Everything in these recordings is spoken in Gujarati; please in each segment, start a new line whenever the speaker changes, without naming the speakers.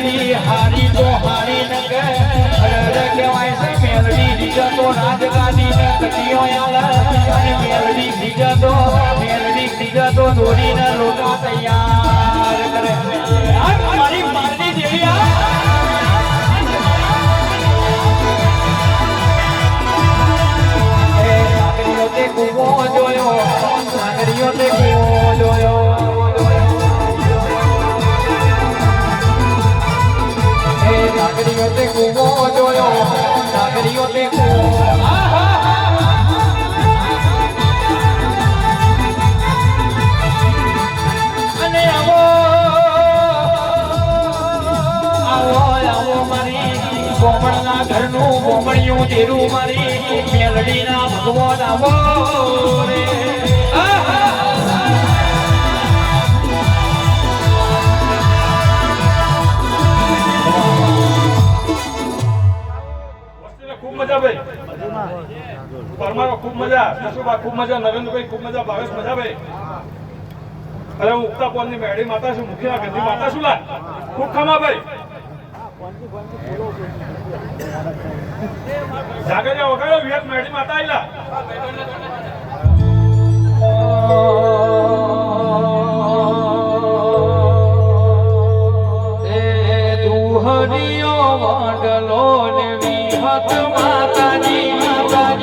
મેલડી હારી તો હારી ન કહેવાય છે મેલડી બીજા તો રાજગાદી ને કટીઓ અને મેલડી બીજા તો મેલડી બીજા તો દોડીને લોટા તૈયાર કરે. મારી મારની દેવી આ. કૂવો જોયો નાગરીઓ તે કૂવો નાગરીઓ કૂવો અને આવો આવો આવો મારી ગોમણના ઘરનું ગોમણિયું તેરું મારી મેલડીના ભગવાન આવો.
પરમારો ખૂબ મજા જસુભા ખૂબ મજા નરેન્દ્રભાઈ ખૂબ મજા, ભાવેશ મજા ભાઈ. અરે હું ઉગતા પોલની મેળી માતા છું મુખીના ગંધી માતા છું લા ખૂબ ખમા ભાઈ. જાગરિયા વગાડો વિયત મેળી માતા આઈલા
એ દુહરિયો વાંડલો ને વિહત માતાજી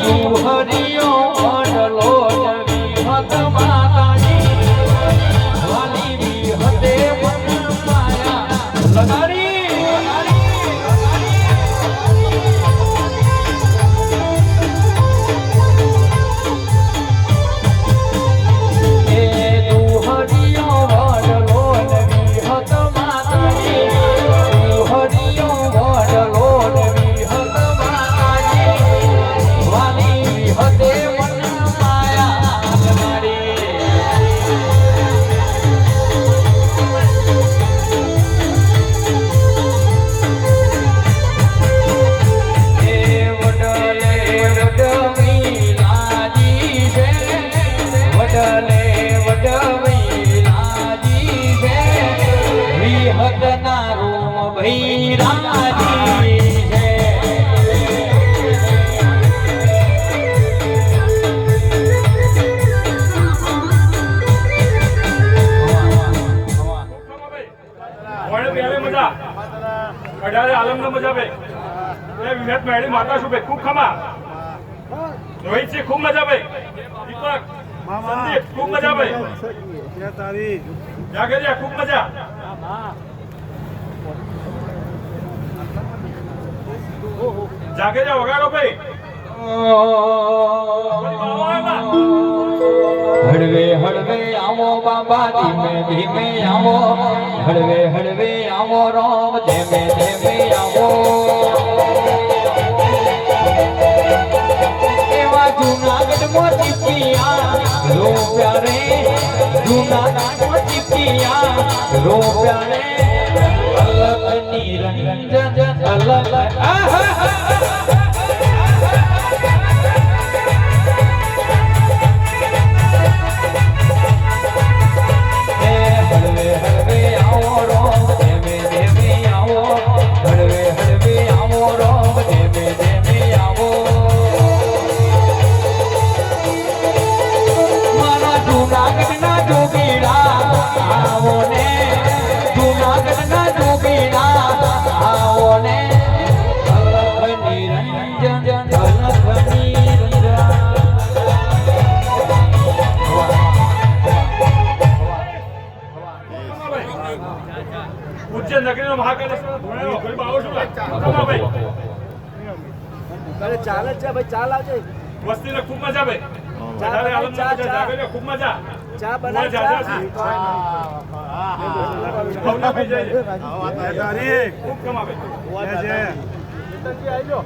Hari વડે પહેલે મજા. અઢારે આલમનો મજા ભાઈ. એ વિહત મેળી માતા શું ભાઈ? ખૂબ ખમા. રોહિત છે ખૂબ મજા ભાઈ. દીપક સંદીપ ખૂબ મજા ભાઈ. જાગરિયા ખૂબ મજા. જાગરિયા વગાડો ભાઈ.
બાબા ધીમે ધીમે આવો, હળવે હળવે આવો, રામ, ધીમે ધીમે આવો. એવા જૂનાગઢમાં ચીપિયા, રો પ્યારે, જૂનાગઢમાં ચીપિયા, રો પ્યારે. અલગ. નિરંજન અલગ
આહા નગરીનો મહાકાલેશ્વર ધોળાયો કોઈ બાવો શું ભાઈ.
ચાલે છે ભાઈ ચાલ આવજે.
વસ્તીને ખૂબ મજા ભાઈ. વધારે
ચા,
મજા,
ચા.
ખૂબ મજા.
ચા બનાવ
ચા,
ચા
ચા. જઈએ. ખૂબ ખમા ભાઈ
આઈ